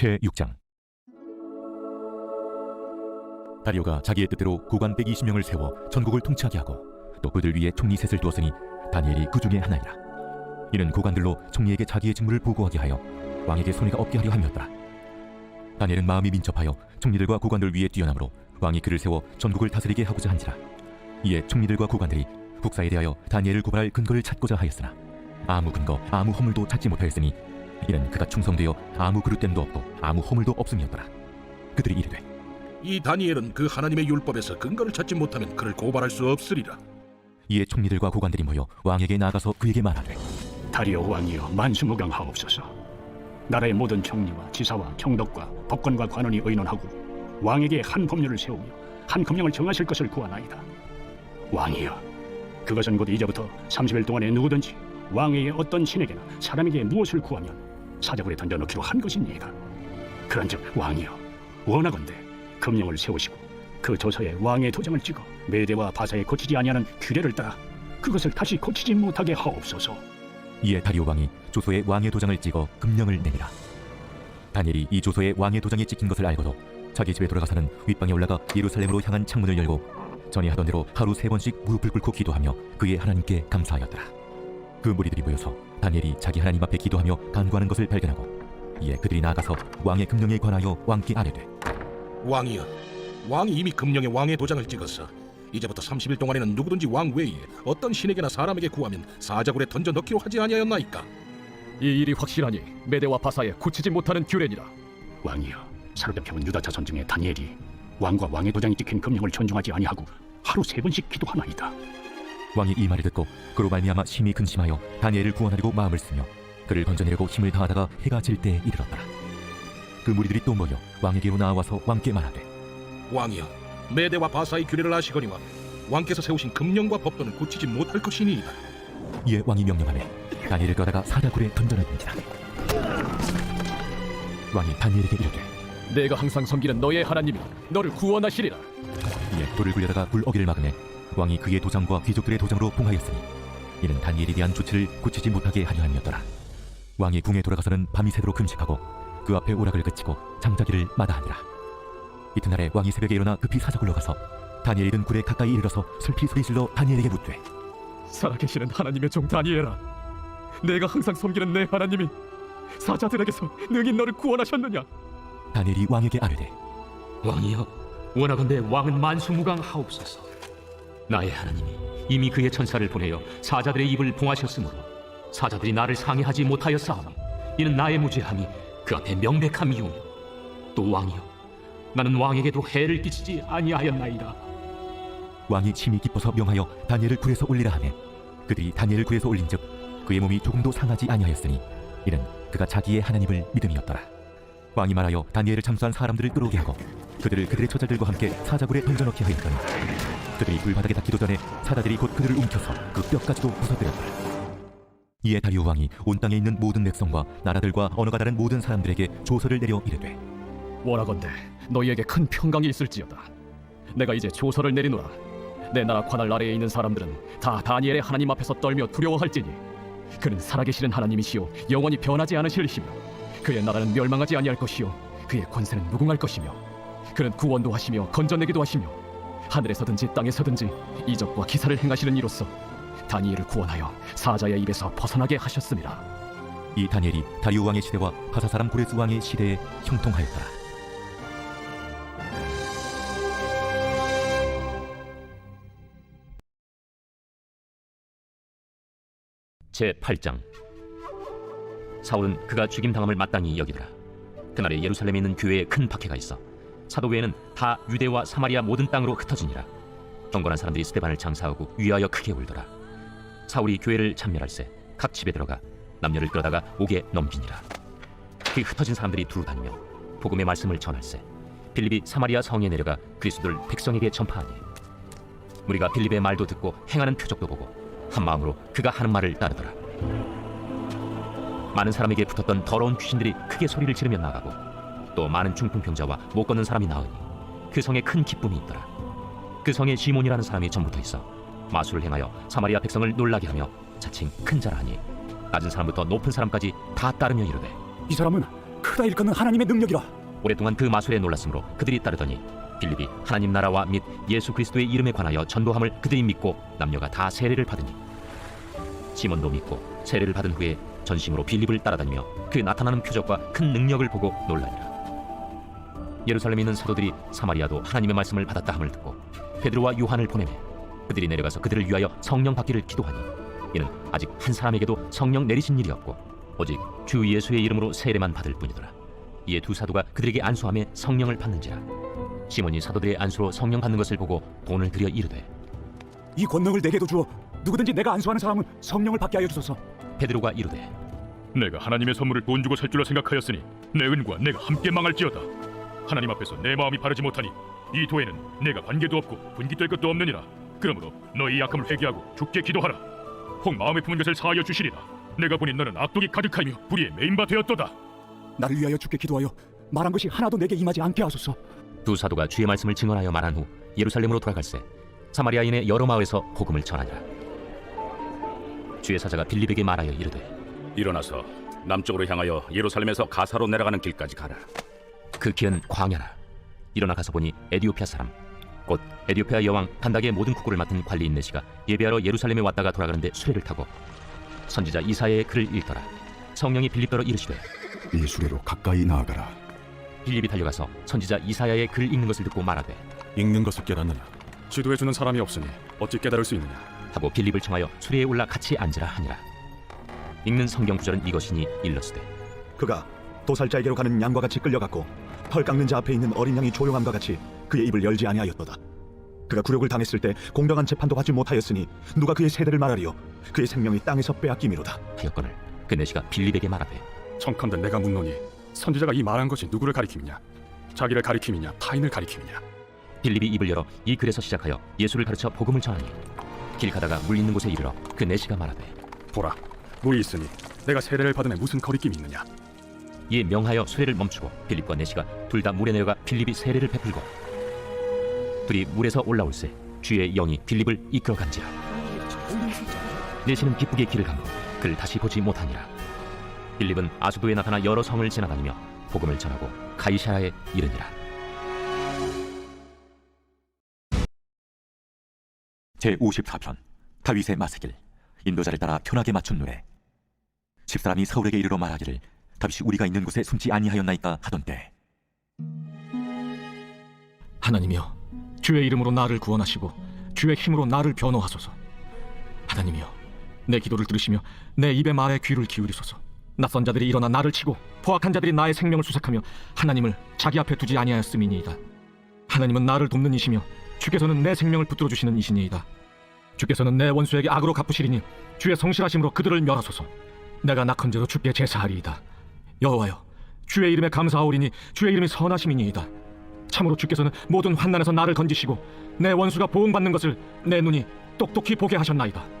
제6장. 다리오가 자기의 뜻대로 고관 120명을 세워 전국을 통치하게 하고 또 그들 위에 총리 셋을 두었으니 다니엘이 그 중에 하나이라. 이는 고관들로 총리에게 자기의 직무를 보고하게 하여 왕에게 손해가 없게 하려 함이었더라. 다니엘은 마음이 민첩하여 총리들과 고관들 위에 뛰어나므로 왕이 그를 세워 전국을 다스리게 하고자 한지라. 이에 총리들과 고관들이 국사에 대하여 다니엘을 고발할 근거를 찾고자 하였으나 아무 근거 아무 허물도 찾지 못하였으니 이는 그가 충성되어 아무 그릇됨도 없고 아무 허물도 없음이었더라 그들이 이르되 이 다니엘은 그 하나님의 율법에서 근거를 찾지 못하면 그를 고발할 수 없으리라. 이에 총리들과 고관들이 모여 왕에게 나가서 그에게 말하되 다리오 왕이여 만수무강하옵소서. 나라의 모든 총리와 지사와 총독과 법관과 관원이 의논하고 왕에게 한 법률을 세우며 한 금령을 정하실 것을 구하나이다. 왕이여, 그것은 곧 이제부터 30일 동안에 누구든지 왕에게 어떤 신에게나 사람에게 무엇을 구하면 사자굴에 던져넣기로 한 것이니이다. 그런즉 왕이여, 원하건대 금령을 세우시고 그 조서에 왕의 도장을 찍어 메대와 바사에 고치지 아니하는 규례를 따라 그것을 다시 고치지 못하게 하옵소서. 이에 다리오 왕이 조서에 왕의 도장을 찍어 금령을 내니라 다니엘이 이 조서에 왕의 도장이 찍힌 것을 알고도 자기 집에 돌아가서는 윗방에 올라가 예루살렘으로 향한 창문을 열고 전에 하던 대로 하루 세 번씩 무릎을 꿇고 기도하며 그의 하나님께 감사하였더라 그 무리들이 모여서 다니엘이 자기 하나님 앞에 기도하며 간구하는 것을 발견하고 이에 그들이 나아가서 왕의 금령에 관하여 왕께 아뢰되 왕이여, 왕이 이미 금령에 왕의 도장을 찍었어. 이제부터 30일 동안에는 누구든지 왕 외에 어떤 신에게나 사람에게 구하면 사자굴에 던져 넣기로 하지 아니하였나이까. 이 일이 확실하니 메대와 바사에 고치지 못하는 규례니라. 왕이여 사로잡혀온 유다 자손 중에 다니엘이 왕과 왕의 도장이 찍힌 금령을 존중하지 아니하고 하루 세 번씩 기도하나이다 왕이 이 말을 듣고 그로 말미암아 심히 근심하여 다니엘을 구원하려고 마음을 쓰며 그를 건져내려고 힘을 다하다가 해가 질 때에 이르렀더라. 그 무리들이 또 모여 왕에게로 나와서 왕께 말하되 왕이여, 메대와 바사의 규례를 아시거니와 왕께서 세우신 금령과 법도는 고치지 못할 것이니이다. 이에 왕이 명령하매 다니엘을 꺼다가 사자굴에 던져넣는지라. 왕이 다니엘에게 이르되 내가 항상 섬기는 너의 하나님이 너를 구원하시리라. 돌을 굴려다가 불 어기를 막으매 왕이 그의 도장과 귀족들의 도장으로 봉하였으니 이는 다니엘에 대한 조치를 고치지 못하게 하려 함이었더라. 왕이 궁에 돌아가서는 밤이 새도록 금식하고 그 앞에 오락을 그치고 잠자기를 마다하니라. 이튿날에 왕이 새벽에 일어나 급히 사자굴로 가서 다니엘이 든 굴에 가까이 이르러서 슬피 소리질러 다니엘에게 묻되 살아계시는 하나님의 종 다니엘아, 내가 항상 섬기는 내 하나님이 사자들에게서 능히 너를 구원하셨느냐? 다니엘이 왕에게 아뢰되 왕이여 원하건대 왕은 만수무강하옵소서. 나의 하나님이 이미 그의 천사를 보내어 사자들의 입을 봉하셨으므로 사자들이 나를 상해하지 못하였사오니 이는 나의 무죄함이 그 앞에 명백함이오며 또 왕이여 나는 왕에게도 해를 끼치지 아니하였나이다. 왕이 심히 기뻐서 명하여 다니엘을 굴에서 올리라 하매 그들이 다니엘을 굴에서 올린즉 그의 몸이 조금도 상하지 아니하였으니 이는 그가 자기의 하나님을 믿음이었더라 왕이 말하여 다니엘을 참수한 사람들을 끌어오게 하고 그들을 그들의 처자들과 함께 사자굴에 던져넣게 하였더니 그들이 불바닥에 닿기도 전에 사자들이 곧 그들을 움켜서 그 뼈까지도 부서뜨렸더라 이에 다리오 왕이 온 땅에 있는 모든 백성과 나라들과 언어가 다른 모든 사람들에게 조서를 내려 이르되 원하건대 너희에게 큰 평강이 있을지어다. 내가 이제 조서를 내리노라. 내 나라 관할 아래에 있는 사람들은 다 다니엘의 하나님 앞에서 떨며 두려워할지니 그는 살아계시는 하나님이시요 영원히 변하지 않으실 이시며 그의 나라는 멸망하지 아니할 것이요. 그의 권세는 무궁할 것이며 그는 구원도 하시며 건져내기도 하시며 하늘에서든지 땅에서든지 이적과 기사를 행하시는 이로써 다니엘을 구원하여 사자의 입에서 벗어나게 하셨습니다. 이 다니엘이 다리오 왕의 시대와 하사 사람 고레스 왕의 시대에 형통하였더라. 제 8장 사울은 그가 죽임 당함을 마땅히 여기더라. 그날에 예루살렘에 있는 교회에 큰 박해가 있어 사도 외에는 다 유대와 사마리아 모든 땅으로 흩어지니라. 경건한 사람들이 스테반을 장사하고 위하여 크게 울더라. 사울이 교회를 참멸할세 각 집에 들어가 남녀를 끌어다가 옥에 넘기니라. 그 흩어진 사람들이 두루 다니며 복음의 말씀을 전할세 빌립이 사마리아 성에 내려가 그리스도를 백성에게 전파하니 우리가 빌립의 말도 듣고 행하는 표적도 보고 한 마음으로 그가 하는 말을 따르더라. 많은 사람에게 붙었던 더러운 귀신들이 크게 소리를 지르며 나가고 또 많은 중풍병자와 못 걷는 사람이 나으니 그 성에 큰 기쁨이 있더라. 그 성에 시몬이라는 사람이 전부터 있어 마술을 행하여 사마리아 백성을 놀라게 하며 자칭 큰 자라 하니 낮은 사람부터 높은 사람까지 다 따르며 이르되 이 사람은 그가 일컫는 하나님의 능력이라 오랫동안 그 마술에 놀랐으므로 그들이 따르더니 빌립이 하나님 나라와 및 예수 그리스도의 이름에 관하여 전도함을 그들이 믿고 남녀가 다 세례를 받으니 시몬도 믿고 세례를 받은 후에 전심으로 빌립을 따라다니며 그 나타나는 표적과 큰 능력을 보고 놀라니라. 예루살렘에 있는 사도들이 사마리아도 하나님의 말씀을 받았다 함을 듣고 베드로와 요한을 보내매 그들이 내려가서 그들을 위하여 성령 받기를 기도하니 이는 아직 한 사람에게도 성령 내리신 일이 없고 오직 주 예수의 이름으로 세례만 받을 뿐이더라. 이에 두 사도가 그들에게 안수함에 성령을 받는지라. 시몬이 사도들의 안수로 성령 받는 것을 보고 돈을 들여 이르되 이 권능을 내게도 주어 누구든지 내가 안수하는 사람은 성령을 받게 하여 주소서. 베드로가 이르되 내가 하나님의 선물을 돈 주고 살 줄로 생각하였으니 내 은과 내가 함께 망할지어다. 하나님 앞에서 내 마음이 바르지 못하니 이 도에는 내가 관계도 없고 분기될 것도 없느니라. 그러므로 너희 약함을 회개하고 죽게 기도하라. 혹 마음에 품은 것을 사하여 주시리라. 내가 보니 너는 악독이 가득하며 불의에 메인바 되었도다. 나를 위하여 주께 기도하여 말한 것이 하나도 내게 임하지 않게 하소서 두 사도가 주의 말씀을 증언하여 말한 후 예루살렘으로 돌아갈새 사마리아인의 여러 마을에서 복음을 전하니라 주의 사자가 빌립에게 말하여 이르되 일어나서 남쪽으로 향하여 예루살렘에서 가사로 내려가는 길까지 가라. 그 길은 광야라 일어나 가서 보니 에디오피아 사람 곧 에디오피아 여왕 판닥의 모든 국고를 맡은 관리 인내시가 예배하러 예루살렘에 왔다가 돌아가는데 수레를 타고 선지자 이사야의 글을 읽더라 성령이 빌립더러 이르시되 이 수레로 가까이 나아가라. 빌립이 달려가서 선지자 이사야의 글 읽는 것을 듣고 말하되 읽는 것을 깨닫느냐? 지도해 주는 사람이 없으니 어찌 깨달을 수 있느냐? 하고 빌립을 청하여 수레에 올라 같이 앉으라 하니라 읽는 성경 구절은 이것이니 일러스되 그가 도살자에게로 가는 양과 같이 끌려갔고 털 깎는 자 앞에 있는 어린 양이 조용함과 같이 그의 입을 열지 아니하였도다. 그가 굴욕을 당했을 때 공정한 재판도 받지 못하였으니 누가 그의 세대를 말하리요? 그의 생명이 땅에서 빼앗김이로다. 하였거늘 그 내시가 빌립에게 말하되 청컨대 내가 묻노니 선지자가 이 말한 것이 누구를 가리킴이냐? 자기를 가리킴이냐? 타인을 가리킴이냐? 빌립이 입을 열어 이 글에서 시작하여 예수를 가르쳐 복음을 전하니 길 가다가 물 있는 곳에 이르러 그 내시가 말하되 보라, 물이 있으니? 내가 세례를 받음에 무슨 거리낌이 있느냐? 이에 명하여 수레를 멈추고 빌립과 내시가 둘 다 물에 내려가 빌립이 세례를 베풀고 둘이 물에서 올라올새 주의 영이 빌립을 이끌어간지라. 내시는 기쁘게 길을 가고 그를 다시 보지 못하니라. 빌립은 아수도에 나타나 여러 성을 지나다니며 복음을 전하고 가이사야에 이르니라. 제 54편 다윗의 마세길 인도자를 따라 편하게 맞춘 노래 집사람이 사울에게 이르러 말하기를 다윗이 우리가 있는 곳에 숨지 아니하였나이까 하던 때 하나님이여 주의 이름으로 나를 구원하시고 주의 힘으로 나를 변호하소서. 하나님이여 내 기도를 들으시며 내 입의 말에 귀를 기울이소서. 낯선 자들이 일어나 나를 치고 포악한 자들이 나의 생명을 수색하며 하나님을 자기 앞에 두지 아니하였음이니이다. 하나님은 나를 돕는 이시며 주께서는 내 생명을 붙들어 주시는 이시니이다. 주께서는 내 원수에게 악으로 갚으시리니 주의 성실하심으로 그들을 멸하소서 내가 낙헌제로 주께 제사하리이다. 여호와여 주의 이름에 감사하오리니 주의 이름이 선하심이니이다. 참으로 주께서는 모든 환난에서 나를 건지시고 내 원수가 보응받는 것을 내 눈이 똑똑히 보게 하셨나이다